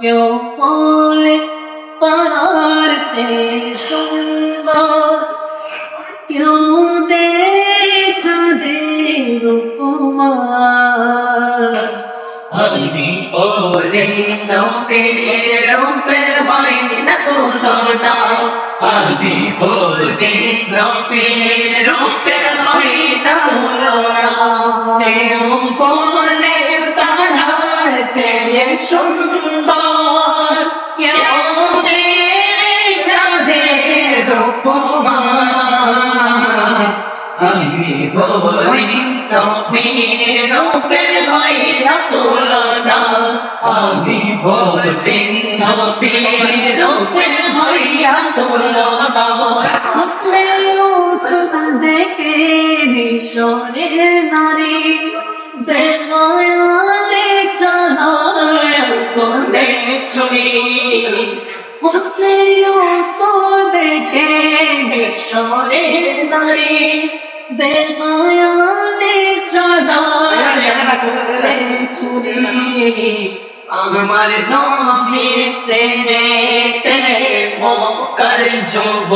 কেউ বলে পারার চেয়ে সুন্দর। কেউ দে চাঁদের কুমার আমি ওরে নবে রূপে হয়নি না তুলনা আমি ওরে নবে রূপে হয়নি কেউ বলে সুন্দর আমি বলি নবীর রূপের না তুলনা আমি বলি নবীর রূপের না তুলনা হাসলে দেখে মিশরে নারী বেগায়ালে হাসলে ইউসুফ দেখে মিশরে নারী চুরি আমার নবী প্রেমেতে মকর যুব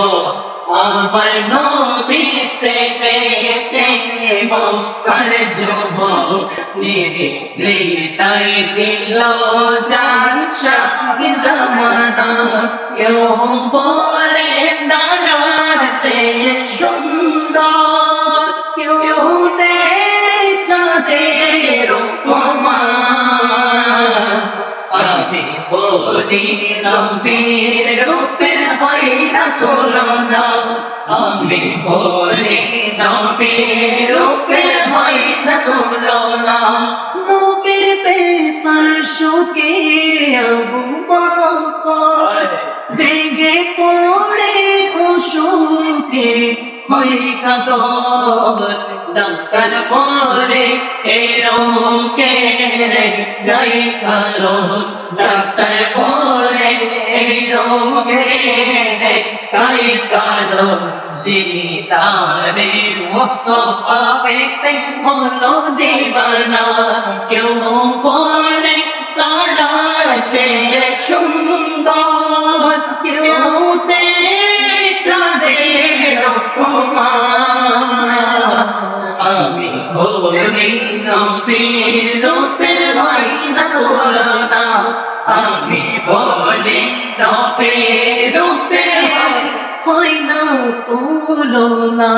আমার নবী প্রেমেতে মকর যুব নিতাই দিল জান শাহ জমানা। কেউ বলে নারার চেয়ে সুন্দর। কেউ দে চাঁদের উপমা। আমি বলি নবীর রূপের আমি বলি নবীর রূপের হয় না তুলনা নবীর পেশার শোকে আবু বকর ভেঙে পড়ে অশোকে হই কাতর ডাক্তার পরে এরোকে গাই কারও ডাক্তার পরে এরোকে গাই কারও দিদারে মুস্তফা পেতে হলো দিবানা। কেউ বলে, তারা চেয়ে সুন্দর, কেউ তে চাঁদের আমি বলি নবীর না আমি বলি রূপের হয় না তুলনা